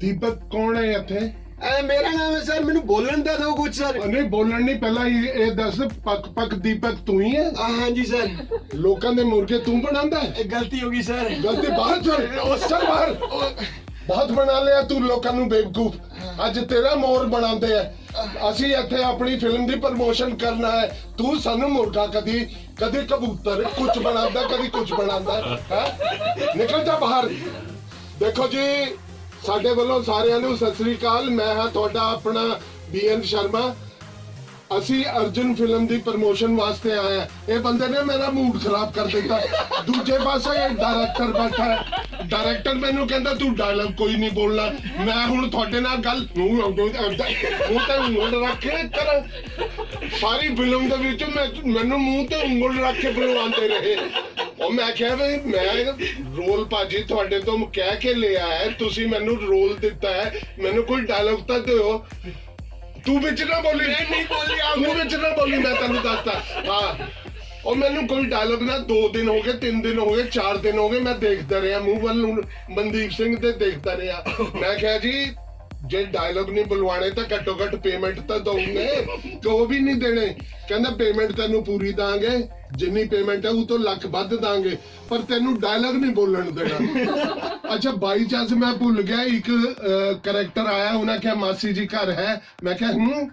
ਦੀਪਕ ਕੌਣ ਹੈ ਇੱਥੇ? ਐ ਮੇਰਾ ਨਾਮ ਹੈ ਸਰ ਮੈਨੂੰ ਬੋਲਣ ਦਾ ਦਿਓ ਕੁਝ ਸਰ। ਨਹੀਂ ਬੋਲਣ ਨਹੀਂ ਪਹਿਲਾਂ ਇਹ ਇਹ ਦੱਸ ਪੱਕ ਪੱਕ ਦੀਪਕ ਤੂੰ ਹੀ ਹੈ? ਆ ਹਾਂਜੀ ਸਰ। ਲੋਕਾਂ ਦੇ ਮੁਰਗੇ ਤੂੰ ਬਣਾਉਂਦਾ ਹੈ? ਇਹ ਗਲਤੀ ਹੋ ਗਈ ਸਰ। ਗਲਤੀ ਬਾਹਰ ਚੱਲ। ਉਸ ਚੱਲ ਬਾਹਰ। ਬਹੁਤ ਬਣਾ ਲਿਆ ਤੂੰ ਲੋਕਾਂ ਨੂੰ ਬੇਵਕੂਫ। ਅੱਜ ਤੇਰਾ ਮੋਰ ਬਣਾਉਂਦੇ ਆ ਅਸੀਂ ਇੱਥੇ ਆਪਣੀ ਫਿਲਮ ਦੀ ਪ੍ਰਮੋਸ਼ਨ ਕਰਨਾ ਹੈ। ਤੂੰ ਸਾਨੂੰ ਮੁਰਗਾ ਕਦੀ ਕਦੀ ਕਬੂਤਰ ਕੁਝ ਬਣਾਉਂਦਾ ਕਦੀ ਕੁਝ ਬਣਾਉਂਦਾ ਹੈ? ਨਿਕਲ ਜਾ ਬਾਹਰ। ਦੇਖੋ ਜੀ ਸਾਡੇ ਵੱਲੋਂ ਸਾਰਿਆਂ ਨੂੰ ਸਤਿ ਸ੍ਰੀ ਅਕਾਲ ਮੈਂ ਹਾਂ ਤੁਹਾਡਾ ਆਪਣਾ ਬੀਐਨ ਸ਼ਰਮਾ ਅਸੀਂ ਅਰਜੁਨ ਫਿਲਮ ਦੀ ਪ੍ਰਮੋਸ਼ਨ ਵਾਸਤੇ ਆਏ ਹਾਂ ਇਹ ਬੰਦੇ ਨੇ ਮੇਰਾ ਮੂਡ ਖਰਾਬ ਕਰ ਦਿੱਤਾ ਦੂਜੇ ਪਾਸੇ ਡਾਇਰੈਕਟਰ ਬੈਠਾ ਹੈ ਡਾਇਰੈਕਟਰ ਮੈਨੂੰ ਕਹਿੰਦਾ ਤੂੰ ਡਾਇਲੌਗ ਕੋਈ ਨਹੀਂ ਬੋਲਣਾ ਮੈਂ ਹੁਣ ਤੁਹਾਡੇ ਨਾਲ ਗੱਲ ਮੂੰਹ ਉਹ ਤੇ ਉਂਗਲ ਰੱਖ ਕੇ ਕਰਾਂ ਸਾਰੀ ਫਿਲਮ ਦੇ ਵਿੱਚ ਮੈਂ ਮੈਨੂੰ ਮੂੰਹ ਤੇ ਉਂਗਲ ਰੱਖ ਕੇ ਬੁਲਵਾਉਂਦੇ ਰਹੇ ਉਹ ਮੈਂ ਕਿਹਾ ਵੀ ਮੈਂ ਰੋਲ ਭਾਜੀ ਤੁਹਾਡੇ ਤੋਂ ਕਹਿ ਕੇ ਲਿਆ ਹੈ ਤੁਸੀਂ ਮੈਨੂੰ ਰੋਲ ਦਿੱਤਾ ਹੈ ਮੈਨੂੰ ਕੋਈ ਡਾਇਲੌਗ ਤਾਂ ਦਿਓ। ਤੂੰ ਵਿੱਚ ਨਾ ਬੋਲੀ। ਮੈਂ ਨਹੀਂ ਬੋਲਿਆ। ਤੂੰ ਵਿੱਚ ਨਾ ਬੋਲੀ ਮੈਂ ਤੈਨੂੰ ਦੱਸਦਾ। ਹਾਂ। ਉਹ ਮੈਨੂੰ ਕੋਈ ਡਾਇਲੌਗ ਨਾ 2 ਦਿਨ ਹੋ ਗਏ 3 ਦਿਨ ਹੋ ਗਏ 4 ਦਿਨ ਹੋ ਗਏ ਮੈਂ ਦੇਖਦਾ ਰਿਹਾ। ਮੂੰਹ ਵੱਲ ਨੂੰ ਮਨਦੀਪ ਸਿੰਘ ਤੇ ਦੇਖਦਾ ਰਿਹਾ। ਮੈਂ ਕਿਹਾ ਜੀ ਜੇ ਡਾਇਲੌਗ ਨਹੀਂ ਬੁਲਵਾਣੇ ਤਾਂ ਘੱਟੋ ਘੱਟ ਪੇਮੈਂਟ ਤਾਂ ਦਊਂਗੇ। ਕਿ ਵੀ ਨਹੀਂ ਦੇਣੇ? ਕਹਿੰਦਾ ਪੇਮੈਂਟ ਤੈਨੂੰ ਪੂਰੀ ਦਾਂਗੇ। ਜਿੰਨੀ ਪੇਮੈਂਟ ਹੈ ਉਹ ਤੋਂ ਲੱਖ ਵੱਧ ਦਾਂਗੇ। ਪਰ ਤੈਨੂੰ ਡਾਇਲੋਗ ਨਹੀਂ ਬੋਲਣ ਦੇਣਾ। ਅੱਛਾ ਬਾਈ ਚਾਂਸ ਮੈਂ ਭੁੱਲ ਗਿਆ, ਇੱਕ ਕਰੈਕਟਰ ਆਇਆ, ਉਹਨਾਂ ਕਿਹਾ ਮਾਸੀ ਜੀ ਘਰ ਹੈ। ਮੈਂ ਕਿਹਾ, ਹੂੰ?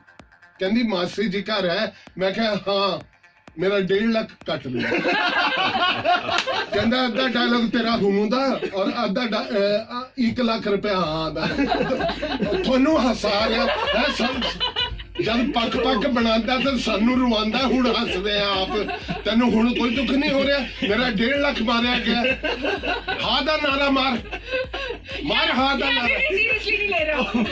ਕਹਿੰਦੀ ਮਾਸੀ ਜੀ ਘਰ ਹੈ। ਮੈਂ ਕਿਹਾ, ਹਾਂ। ਮੇਰਾ 1.5 ਲੱਖ ਕੱਟ ਲਿਆ ਕਹਿੰਦਾ, ਅੱਧਾ ਡਾਇਲੌਗ ਤੇਰਾ ਹੂੰ ਦਾ ਔਰ ਅੱਧਾ 1 ਲੱਖ ਰੁਪਇਆ, ਹਾਂ ਦਾ ਤੁਹਾਨੂੰ ਹਸਾ ਰਿਹਾ। ਹੈ ਸੰ ਜਦ ਪੱਕ ਪੱਕ ਬਣਾਉਂਦਾ ਤਾਂ ਸਾਨੂੰ ਰਵਾਉਂਦਾ ਹੁਣ ਹੱਸਦੇ ਆ ਆਪ। ਤੈਨੂੰ ਹੁਣ ਕੋਈ ਦੁੱਖ ਨਹੀਂ ਹੋ ਰਿਹਾ। ਮੇਰਾ 1.5 ਲੱਖ ਮਾਰਿਆ ਗਿਆ। ਹਾਂ ਦਾ ਨਾਰਾ ਮਾਰ। मार हाथ डाल सीरियसली नहीं ले ਰਹਾ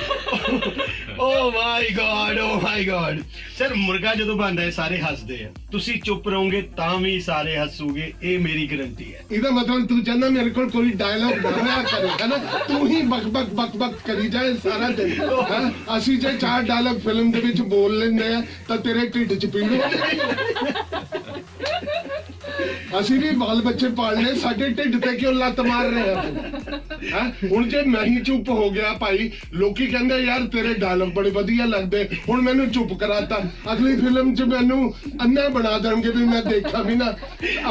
ਓ my God oh my God sir ਮੁਰਗਾ ਜਦੋਂ ਬਣਦਾ ਹੈ ਸਾਰੇ ਹੱਸਦੇ ਆ। ਤੁਸੀਂ ਚੁੱਪ ਰਹੋਗੇ ਤਾਂ ਵੀ ਸਾਰੇ ਹੱਸੂਗੇ। ਇਹ ਮੇਰੀ ਗਰੰਟੀ ਹੈ। ਇਹਦਾ ਮਤਲਬ ਤੂੰ ਚਾਹੁੰਦਾ ਮੇਰੇ ਕੋਲ ਕੋਈ ਡਾਇਲੌਗ ਨਾ ਕਰੇ ਹਨਾ ਤੂੰ ਹੀ ਬਕ ਬਕ ਬਕ ਬਕ ਕਰੀ ਜਾਏ ਸਾਰਾ ਦਿਨ ਅਸੀਂ ਜੇ ਚਾਰ ਡਾਇਲੌਗ ਫਿਲਮ ਦੇ ਵਿੱਚ ਬੋਲ ਲੈਂਦੇ ਆ ਤਾਂ ਤੇਰੇ ਢਿੱਡ 'ਚ ਪੀੜ ਹੋ ਅਸੀਂ ਵੀ ਬਾਲ ਬੱਚੇ ਪਾਲਨੇ ਸਾਡੇ ਢਿੱਡ ਤੇ ਕਿਉਂ ਲੱਤ ਮਾਰ ਰਹੇ ਆ ਹੈਂ? ਹੁਣ ਜੇ ਮੈਂ ਹੀ ਚੁੱਪ ਹੋ ਗਿਆ ਭਾਈ ਲੋਕੀ ਕਹਿੰਦੇ ਯਾਰ ਤੇਰੇ ਡਾਇਲੌਗ ਬੜੇ ਵਧੀਆ ਲੱਗਦੇ ਹੁਣ ਮੈਨੂੰ ਚੁੱਪ ਕਰਾਤਾ। ਅਗਲੀ ਫਿਲਮ 'ਚ ਮੈਨੂੰ ਅੰਨਾ ਬਣਾ ਦੇਣਗੇ ਵੀ ਮੈਂ ਦੇਖਾਂ ਵੀ ਨਾ।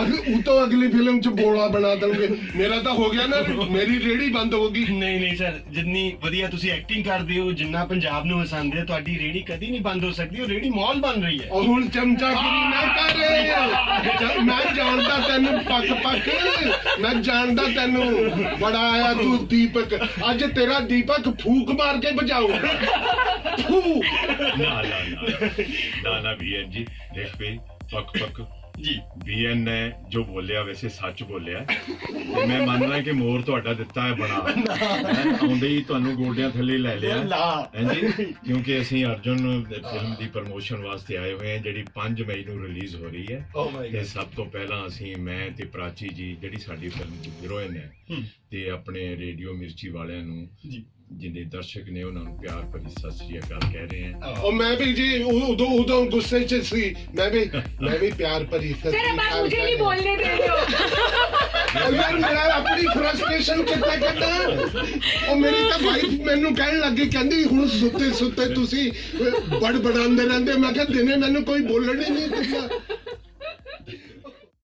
ਅਗ ਉਹ ਤੋਂ ਅਗਲੀ ਫਿਲਮ 'ਚ ਬੋਲਾ ਬਣਾ ਦੇਣਗੇ। ਮੇਰਾ ਤਾਂ ਹੋ ਗਿਆ ਨਾ ਮੇਰੀ ਰੇੜੀ ਬੰਦ ਹੋ ਗਈ। ਨਹੀਂ ਨਹੀਂ ਸਰ ਜਿੰਨੀ ਵਧੀਆ ਤੁਸੀਂ ਐਕਟਿੰਗ ਕਰਦੇ ਹੋ ਜਿੰਨਾ ਪੰਜਾਬ ਨੂੰ ਹਸਾਉਂਦੇ ਹੋ ਤੁਹਾਡੀ ਰੇੜੀ ਕਦੀ ਨਹੀਂ ਬੰਦ ਹੋ ਸਕਦੀ ਉਹ ਰੇੜੀ ਮਾਲ ਬਣ ਰਹੀ ਹੈ। ਹੁਣ ਚਮਚਾਗਿਰੀ ਨਾ ਕਰ। ਜ- ਮੈਂ ਜਾਣਦਾ ਤੈਨੂੰ ਪੱਕ ਪੱਕ ਮੈਂ ਜਾਣਦਾ ਤੈਨੂੰ। ਬੜਾ ਆਇਆ ਤੂੰ ਦੀਪਕ। ਅੱਜ ਤੇਰਾ ਦੀਪਕ ਫੂਕ ਮਾਰ ਕੇ ਬਜਾਊ ਫੂ ਨਾ ਨਾ ਨਾ ਨਾ। ਨਾ ਵੀਐਨ ਜੀ। ਦੇਖ ਪਈ ਪੱਕ ਪੱਕ ਜੀ ਵੀਐਨ ਨੇ ਜੋ ਬੋਲਿਆ ਵੈਸੇ ਸੱਚ ਬੋਲਿਆ। ਤੇ ਮੈਂ ਮੰਨਦਾ ਕਿ ਮੋਰ ਤੁਹਾਡਾ ਦਿੱਤਾ ਹੈ ਬਣਾ। ਆਉਂਦੇ ਹੀ ਤੁਹਾਨੂੰ ਗੋਡਿਆਂ ਥੱਲੇ ਲੈ ਲਿਆ। ਹਾਂਜੀ ਕਿਉਂਕਿ ਅਸੀਂ ਅਰਜੁਨ ਫਿਲਮ ਦੀ ਪ੍ਰਮੋਸ਼ਨ ਵਾਸਤੇ ਆਏ ਹੋਏ ਹਾਂ ਜਿਹੜੀ 5 ਮਈ ਨੂੰ ਰਿਲੀਜ਼ ਹੋ ਰਹੀ ਹੈ। ਮਾਈ ਤੇ ਸਭ ਤੋਂ ਪਹਿਲਾਂ ਅਸੀਂ ਮੈਂ ਤੇ ਪ੍ਰਾਚੀ ਜੀ ਜਿਹੜੀ ਸਾਡੀ ਫਿਲਮ ਦੀ ਹੀਰੋਇਨ ਹੂੰ। ਤੇ ਆਪਣੇ ਰੇਡੀਓ ਮਿਰਚੀ ਵਾਲਿਆਂ ਨੂੰ ਜੀ ਜਿੰਨੇ ਦਰਸ਼ਕ ਨੇ ਉਹਨਾਂ ਨੂੰ ਪਿਆਰ ਭਰੀ ਸਤਿ ਸ੍ਰੀ ਅਕਾਲ ਕਹਿ ਰਹੇ ਹਾਂ ਉਹ ਮੈਂ ਵੀ ਜੀ ਉ- ਉਦੋਂ ਉਦੋਂ ਗੁੱਸੇ 'ਚ ਸੀ ਮੈਂ ਵੀ ਮੈਂ ਵੀ ਪਿਆਰ ਭਰੀ ਸਤਿ सर ਸ੍ਰੀ अब आप ਅਕਾਲ मुझे ਕਹਿ नहीं ਰਿਹਾ। बोलने दे रहे हो ਉਹ ਯਾਰ ਮੇਰਾ ਆਪਣੀ ਫਰਸਟ੍ਰੇਸ਼ਨ ਕਿੱਥੇ ਕੱਢਾਂ ਉਹ ਮੇਰੀ ਤਾਂ ਵਾਈਫ ਮੈਨੂੰ ਕਹਿਣ ਲੱਗੀ ਕਹਿੰਦੀ ਹੁਣ ਸੁੱਤੇ ਸੁੱਤੇ ਤੁਸੀਂ ਬੜ ਬੜਾਉਂਦੇ ਰਹਿੰਦੇ ਮੈਂ ਕਿਹਾ ਦਿਨੇ ਮੈਨੂੰ ਕੋਈ ਬੋਲਣ ਹੀ ਨਹੀਂ ਦਿੰਦਾ